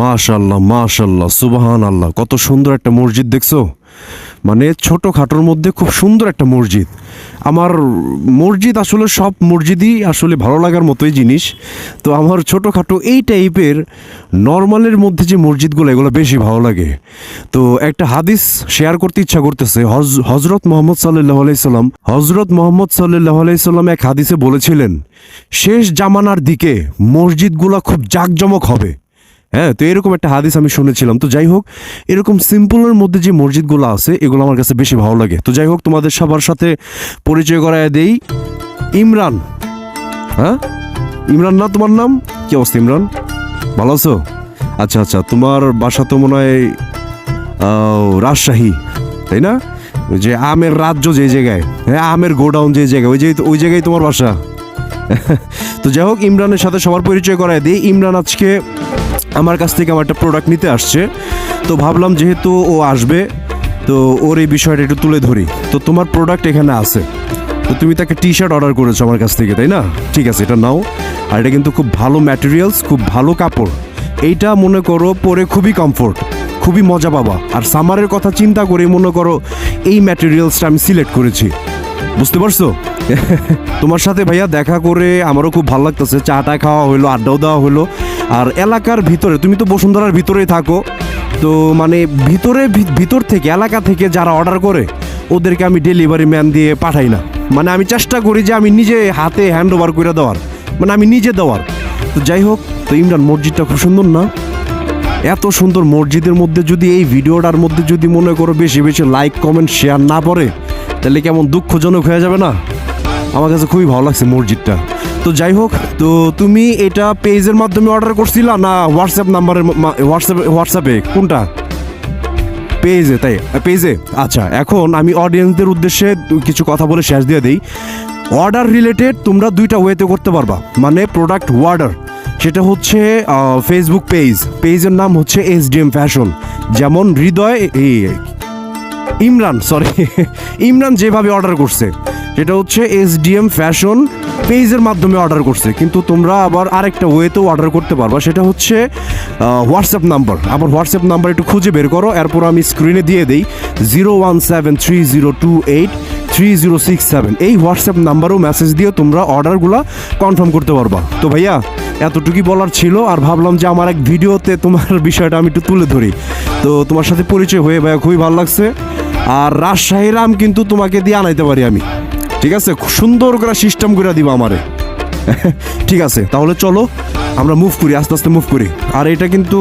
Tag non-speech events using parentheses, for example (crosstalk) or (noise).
মাশাল্লাহ মাশাল্লাহ সুবাহান আল্লাহ কত সুন্দর একটা মসজিদ দেখছ? মানে ছোট খাটোর মধ্যে খুব সুন্দর একটা মসজিদ। আমার মসজিদ আসলে সব মসজিদই আসলে ভালো লাগার মতোই জিনিস। তো আমার ছোটোখাটো এই টাইপের নর্মালের মধ্যে যে মসজিদগুলো, এগুলো বেশি ভালো লাগে। তো একটা হাদিস শেয়ার করতে ইচ্ছা করতেছে, হজ, হজরত মোহাম্মদ সাল্লাহ আলাইসাল্লাম হজরত মোহাম্মদ সাল্লাহ আলাইসাল্লাম এক হাদিসে বলেছিলেন, শেষ জামানার দিকে মসজিদগুলো খুব জাঁকজমক হবে। হ্যাঁ তো এরকম একটা হাদিস আমি শুনেছিলাম। তো যাই হোক, এরকম সিম্পলের মধ্যে যে মসজিদগুলো আছে, এগুলো আমার কাছে বেশি ভালো লাগে। তো যাই হোক, তোমাদের সবার সাথে পরিচয় করায় দেই। ইমরান। হ্যাঁ? ইমরান না তোমার নাম? কি অবস্থা ইমরান? ভালো আছো? আচ্ছা আচ্ছা তোমার বাসা তো মনে হয় রাজশাহী, তাই না? ওই যে আমের রাজ্য যে জায়গায় হ্যাঁ আমের গোডাউন যে জায়গায়, ওই যে, ওই জায়গায় তোমার বাসা। (laughs) তো যাই হোক, ইমরানের সাথে সবার পরিচয় করায় দিই। ইমরান আজকে আমার কাছ থেকে আমার একটা প্রোডাক্ট নিতে আসছে। তো ভাবলাম যেহেতু ও আসবে, তো ওর এই বিষয়টা একটু তুলে ধরি। তো তোমার প্রোডাক্ট এখানে আছে। তো তুমি তাকে টি শার্ট অর্ডার করেছ আমার কাছ থেকে, তাই না? ঠিক আছে, এটা নাও। আর এটা কিন্তু খুব ভালো ম্যাটেরিয়ালস খুব ভালো কাপড়। এইটা মনে করো পরে খুবই কমফোর্ট খুবই মজা পাবা। আর সামারের কথা চিন্তা করে মনে করো এই ম্যাটেরিয়ালসটা আমি সিলেক্ট করেছি। বুঝতে পারছ? (laughs) তোমার সাথে ভাইয়া দেখা করে আমারও খুব ভালো লাগতেছে। চাটা খাওয়া হলো আড্ডাও দেওয়া হলো আর এলাকার ভিতরে, তুমি তো বসুন্ধরার ভিতরেই থাকো। তো মানে ভিতরে ভিতর থেকে, এলাকা থেকে যারা অর্ডার করে, ওদেরকে আমি ডেলিভারি ম্যান দিয়ে পাঠাই না। মানে আমি চেষ্টা করি যে আমি নিজে হাতে হ্যান্ড ওভার করে দেওয়ার। মানে আমি নিজে দেওয়ার। তো যাই হোক, তো ইমরান, মসজিদটা খুব সুন্দর না? এত সুন্দর মসজিদের মধ্যে যদি এই ভিডিওটার মধ্যে যদি মনে করো বেশি বেশি লাইক কমেন্ট শেয়ার না পড়ে তাহলে কেমন দুঃখজনক হয়ে যাবে না? আমার কাছে খুবই ভালো লাগছে মসজিদটা। তো যাই হোক, তো তুমি এটা পেজের মাধ্যমে অর্ডার করছিলা না হোয়াটসঅ্যাপ নাম্বারের হোয়াটসঅ্যাপে হোয়াটসঅ্যাপে কোনটা? পেজে, তাই? পেজে? আচ্ছা এখন আমি অডিয়েন্সদের উদ্দেশ্যে কিছু কথা বলে শেষ দিয়ে দিই। অর্ডার রিলেটেড তোমরা দুইটা ওয়েতে করতে পারবা। মানে প্রোডাক্ট অর্ডার সেটা হচ্ছে ফেসবুক পেজ পেজের নাম হচ্ছে এস ডি এম ফ্যাশন যেমন হৃদয় এই ইমরান সরি ইমরান যেভাবে অর্ডার করছে, সেটা হচ্ছে এস ডিএম ফ্যাশন পেজের মাধ্যমে অর্ডার করছে। কিন্তু তোমরা আবার আরেকটা ওয়েতেও অর্ডার করতে পারবা, সেটা হচ্ছে হোয়াটসঅ্যাপ নাম্বার আবার হোয়াটসঅ্যাপ নাম্বার একটু খুঁজে বের করো, এরপর আমি স্ক্রিনে দিয়ে দিই zero one seven three zero two eight three zero six seven এই হোয়াটসঅ্যাপ নাম্বারও মেসেজ দিয়ে তোমরা অর্ডারগুলো কনফার্ম করতে পারবা। তো ভাইয়া, এতটুকুই বলার ছিল, আর ভাবলাম যে আমার এক ভিডিওতে তোমার বিষয়টা আমি একটু তুলে ধরি। তো তোমার সাথে পরিচয় হয়ে ভাইয়া খুবই ভালো লাগছে। আর রাজশাহীর আম কিন্তু তোমাকে দিয়ে আনাইতে পারি আমি। ঠিক আছে? সুন্দর করে সিস্টেম করে দিব আমারে। (laughs) ঠিক আছে, তাহলে চলো, আমরা মুভ করি, আস্তে আস্তে মুভ করি। আর এটা কিন্তু